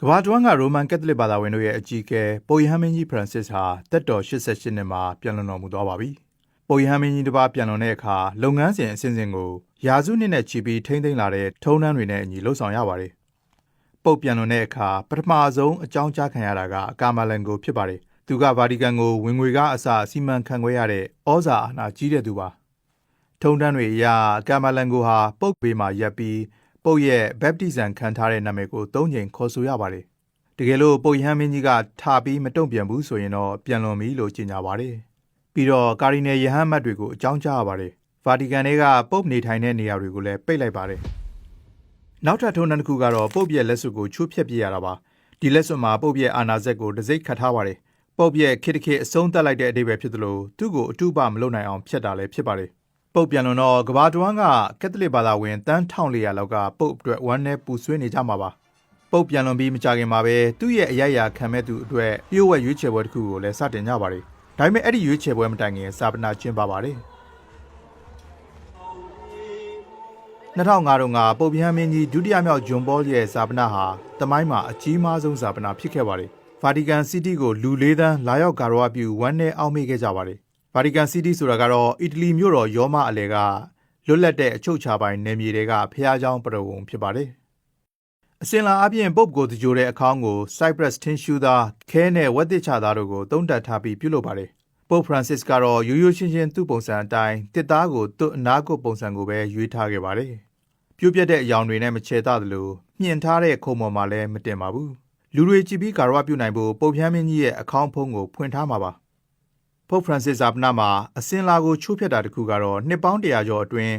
ကမ္ဘာတွင်းကရိုမန်ကက်သလစ်ဘာသာဝင်တို့ရဲ့အကြီးအကဲပုပ်ယဟန်မင်းကြီးဖရန်စစ်ဟာတက်တော်88နှစ်မှာပြန်လွန်တော်မူသွားပါပြီ။ပုပ်ယဟန်မင်းကြီးတစ်ပါးပြန်လွန်တဲ့အခါလုပ်ငန်းစဉ်အစဉ်စဉ်ကိုယာစုနှစ်နဲ့ချီပြီးထိမ့်သိမ်းလာတဲ့ထုံးတမ်းတွေနဲ့အညီလှုပ်ဆောင်ရပါတယ်။ပုပ်ပြန်လွန်တဲ့အခါပထမဆုံးအကြောင်းကြားခံရတာကအကာမလန်ကိုဖြစ်ပါတယ်။သူကဗာတီကန်ကိုဝင်ငွေကအစစီမံခန့်ခွဲရတဲ့ဩဇာအာဏာကြီးတဲ့သူပါ။ထုံတန်းတွေအရကာမလန်ကိုဟာပုတ်ပေမှာရပ်ပြီး ပုတ်ရဲ့ဘက်ပတိဇံခံထားတဲ့နာမည်ကိုသုံးချိန်ခေါ်ဆိုရပါတယ်။တကယ်လို့ပုတ်ရဟန်းမင်းကြီးကထားပြီးမတုံ့ပြန်ဘူးဆိုရင်တော့ပြန်လွန်ပြီလို့ကြေညာပါတယ်။ပြီးတော့ကာရီနယ်ယဟန်မတ်တွေကိုအကြောင်းကြားရပါတယ်။ဗာတီကန်တွေကပုတ်နေထိုင်တဲ့နေရာတွေကိုလည်းပိတ်လိုက်ပါတယ်။နောက်ထပ်ထုံတန်းတစ်ခုကတော့ပုတ်ပြက်လက်စွပ်ကိုချိုးဖျက်ပြရတာပါ။ဒီလက်စွပ်မှာပုတ်ပြက်အာနာဇက်ကိုတစိမ့်ခတ်ထားပါတယ်။ပုတ်ပြက်ခိတခိအဆုံးတက်လိုက်တဲ့အဓိပ္ပာယ်ဖြစ်သလိုသူ့ကိုအတုပမလုပ်နိုင်အောင်ဖျက်တာလည်းဖြစ်ပါတယ်။ ပုတ်ပြန်လွန်တော့ကဘာတဝမ်းကကက်သလစ်ဘာသာဝင်တန်း1400လောက်ကပုတ်အတွက်ဝမ်းနဲ့ပူဆွေးနေကြမှာပါ။ပုတ်ပြန်လွန်ပြီးမကြခင်မှာပဲသူ့ရဲ့အရိုက်အရာခံမဲ့သူအတွက်ပြည့်ဝရွေးချယ်ပွဲတစ်ခုကိုလည်းစတင်ကြပါတယ်။ဒါပေမဲ့အဲ့ဒီရွေးချယ်ပွဲမတိုင်ခင်စာပနာကျင်းပပါတယ်။2005တုန်းကပုပ်ပြဟန်းမင်းကြီးဒုတိယမြောက်ဂျွန်ပေါလ်ရဲ့ဇာပနာဟာတမိုင်းမှာအကြီးမားဆုံးဇာပနာဖြစ်ခဲ့ပါတယ်။ဗာတီကန်စီးတီးကိုလူလေးသန်းလာရောက်ဂါရဝပြုဝမ်းနဲ့အောက်မေ့ခဲ့ကြပါတယ်။ ဗာတီကန်စီးတီးဆိုတာကတော့အီတလီမြို့တော်ရောမအလယ်ကလွတ်လပ်တဲ့အချုပ်အခြာပိုင်နယ်မြေတွေကဖျားကြောင်းပြတော်ဝန်ဖြစ်ပါတယ်။အစင်လာအပြင်ပုပ်ကိုတကြိုတဲ့အခေါင်းကို Cyprus တင်းရှူသားခဲနဲ့ဝက်သစ်ချသားတို့ကိုတုံးတက်ထားပြီးပြုလုပ်ပါတယ်။ပုပ်ဖရန်စစ်ကတော့ရိုးရိုးရှင်းရှင်းသူ့ပုံစံအတိုင်းတစ်သားကိုသူ့အနာကုတ်ပုံစံကိုပဲရွေးထားခဲ့ပါတယ်။ပြုတ်ပြက်တဲ့အယောင်တွေနဲ့မချေသသလိုမြင့်ထားတဲ့ခုံပေါ်မှာလည်းမတင်ပါဘူး။လူတွေကြည့်ပြီးကာရဝပြုတ်နိုင်ဖို့ပုပ်ဖျမ်းမင်းကြီးရဲ့အခေါင်းဖုံးကိုဖွင့်ထားမှာပါ။ ပုပ်ဖရန်စစ်စာပနာမှာအစင်လာကိုချိုးဖျက်တာတစ်ခုကတော့နှစ်ပေါင်းတရာကျော်အတွင်း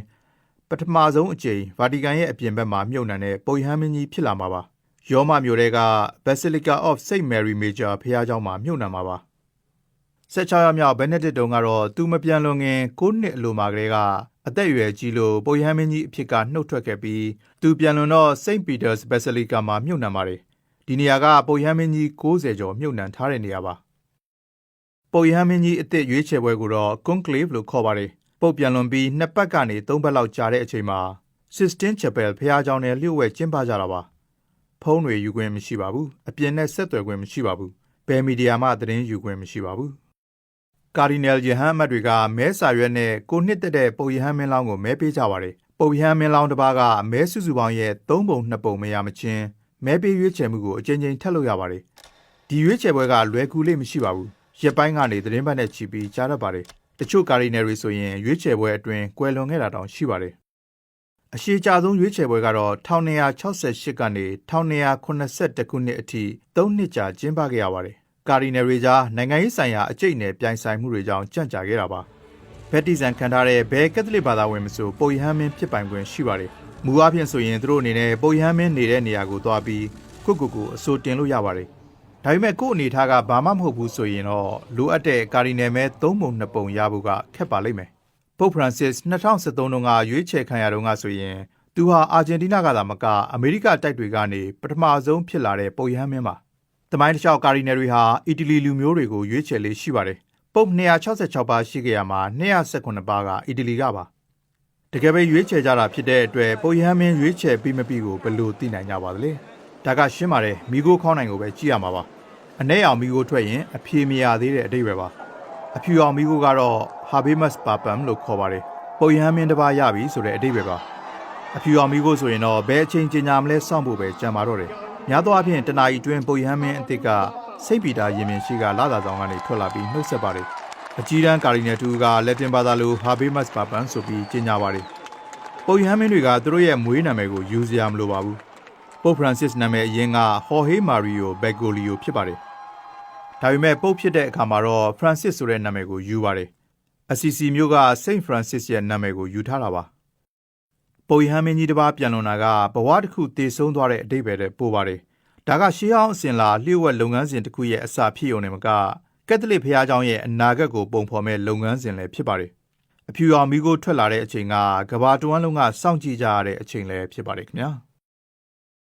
ပထမဆုံးအကြိမ်ဗာတီကန်ရဲ့အပြင်ဘက်မှာမြုပ်နှံတဲ့ပုပ်ယဟန်မင်းကြီးဖြစ်လာမှာပါ။ယောမမြို့တဲက Basilica of St Mary Major ဘုရားကျောင်းမှာမြုပ်နှံမှာပါ။၁၆ရက်မြောက်ဘယ်နက်ဒစ်တုံကတော့သူမပြန်လွန်ခင်၉နှစ်အလိုမှာကလေးကအသက်အရွယ်ကြီးလို့ပုပ်ယဟန်မင်းကြီးအဖြစ်ကနှုတ်ထွက်ခဲ့ပြီးသူပြန်လွန်တော့ St Peter's Basilica မှာမြုပ်နှံပါတယ်။ဒီနေရာကပုပ်ယဟန်မင်းကြီး90ကျော်မြုပ်နှံထားတဲ့နေရာပါ။ ပုတ်ရဟန်းမင်းကြီးအစ်စ်ရွေးချယ်ပွဲကိုတော့ conclave လို့ခေါ်ပါတယ်ပုတ်ပြန်လွန်ပြီးနှစ်ပတ်ကနေသုံးပတ်လောက်ကြာတဲ့အချိန်မှာ Sistine Chapel ဘုရားကျောင်းနဲ့လျှို့ဝှက်ကျင်းပကြတာပါဖုန်းတွေယူခွင့်မရှိပါဘူးအပြင်နဲ့ဆက်သွယ်ခွင့်မရှိပါဘူးဘယ်မီဒီယာမှသတင်းယူခွင့်မရှိပါဘူးကာဒီနယ်ယဟန်အမတ်တွေကမဲစာရွက်နဲ့ကိုနှစ်သက်တဲ့ပုပ်ယဟန်မင်းလောင်းကိုမဲပေးကြပါတယ်ပုပ်ယဟန်မင်းလောင်းတစ်ပါးကမဲစုစုပေါင်းရဲ့၃ပုံ၂ပုံမရမချင်းမဲပေးရွေးချယ်မှုကိုအကြိမ်ကြိမ်ထပ်လုပ်ရပါတယ်ဒီရွေးချယ်ပွဲကလွယ်ကူလေးမရှိပါဘူး ရက်ပိုင်းကနေသတင်းပတ်နဲ့ချီပြီးကြားတတ်ပါတယ်။တချို့ကာရီနယ်တွေဆိုရင်ရွေးချယ်ပွဲအတွင်းကွယ်လွန်ခဲ့တာတောင်ရှိပါတယ်။အရှိကြဆုံးရွေးချယ်ပွဲကတော့1268ကနေ1282ခုနှစ်အထိ3နှစ်ကြာကျင်းပခဲ့ရပါတယ်။ကာရီနယ်တွေကြားနိုင်ငံရေးဆိုင်ရာအကျိတ်နယ်ပြိုင်ဆိုင်မှုတွေကြောင့်ကြန့်ကြာခဲ့တာပါ။ဘက်တီဇန်ခံထားတဲ့ဘဲကက်သလစ်ဘာသာဝင်မဆိုပုပ်ယဟန်မင်းဖြစ်ပိုင်ခွင့်ရှိပါတယ်။မူအပြင်ဆိုရင်သူတို့အနေနဲ့ပုပ်ယဟန်မင်းနေတဲ့နေရာကိုသွားပြီးကိုကိုကိုအစိုးတင်လို့ရပါတယ်။ ဒါပေမဲ့ကို့အနေထားကဘာမှမဟုတ်ဘူးဆိုရင်တော့လိုအပ်တဲ့ကာရီနယ်မဲ၃ပုံ၂ပုံရဖို့ကခက်ပါလိမ့်မယ်။ပုပ်ဖရန်စစ်2013တုန်းကရွေးချယ်ခံရတုန်းကဆိုရင်သူဟာအာဂျင်တီးနားကသာမကအမေရိကတိုက်တွေကနေပထမဆုံးဖြစ်လာတဲ့ပုပ်ယဟန်မင်းပါ။တမိုင်းတစ်လျှောက်ကာရီနယ်တွေဟာအီတလီလူမျိုးတွေကိုရွေးချယ်လေးရှိပါတယ်။ပုပ်266ပါးရှိခဲ့ရမှာ218ပါးကအီတလီကပါ။တကယ်ပဲရွေးချယ်ကြတာဖြစ်တဲ့အတွက်ပုပ်ယဟန်မင်းရွေးချယ်ပြီးမပြီးကိုဘယ်လိုသိနိုင်ကြပါသလဲ။ ဒါကရှင်းပါတယ်မီးခိုးခေါင်းနိုင်ကိုပဲကြည့်ရမှာပါအ내အောင်မီးခိုးထွက်ရင်အဖြေမရသေးတဲ့အတိတ်ပဲပါအဖြူအောင်မီးခိုးကတော့ Habemus Papum လို့ခေါ်ပါတယ်ပုံရဟမင်းတစ်ပါးရပြီဆိုတဲ့အတိတ်ပဲပါအဖြူအောင်မီးခိုးဆိုရင်တော့ဘယ်အချိန်ကျင်ညာမလဲစောင့်ဖို့ပဲကြံပါတော့တယ်များသောအားဖြင့်တနာယီတွင်ပုံရဟမင်းအသစ်ကစိတ်ပီတာရင်မြန်ရှိကလာသာဆောင်ကနေထွက်လာပြီးနှုတ်ဆက်ပါတယ်အကြီးတန်းကာရီနယ်တူကလက်တင်ဘာသာလို Habemus Papum ဆိုပြီးကျင်ညာပါတယ်ပုံရဟမင်းတွေကသူတို့ရဲ့မွေးနာမည်ကိုယူစရာမလိုပါဘူး ပုပ်ဖရန်စစ်နာမည်အရင်းကဟော်ဟေးမာရီယိုဘက်ဂိုလီယိုဖြစ်ပါတယ်။ဒါပေမဲ့ပုပ်ဖြစ်တဲ့အခါမှာတော့ဖရန်စစ်ဆိုတဲ့နာမည်ကိုယူပါတယ်။အစီစီမျိုးကစိန့်ဖရန်စစ်ရဲ့နာမည်ကိုယူထားတာပါ။ပုပ်ယဟန်မင်းကြီးတစ်ပါးပြန်လွန်တာကဘဝတစ်ခုတည်ဆုံးသွားတဲ့အတိတ်ပဲတဲ့ပို့ပါတယ်။ဒါကရှေးဟောင်းအစဉ်လာလျှို့ဝှက်လုပ်ငန်းစဉ်တစ်ခုရဲ့အစာဖြစ်ုံနဲ့မကကက်သလစ်ဘုရားကျောင်းရဲ့အနာဂတ်ကိုပုံဖော်မဲ့လုပ်ငန်းစဉ်လည်းဖြစ်ပါတယ်။အဖြူအောင်မိကိုထွက်လာတဲ့အချိန်ကကဘာတဝမ်းလုံးကစောင့်ကြည့်ကြရတဲ့အချိန်လည်းဖြစ်ပါတယ်ခင်ဗျာ။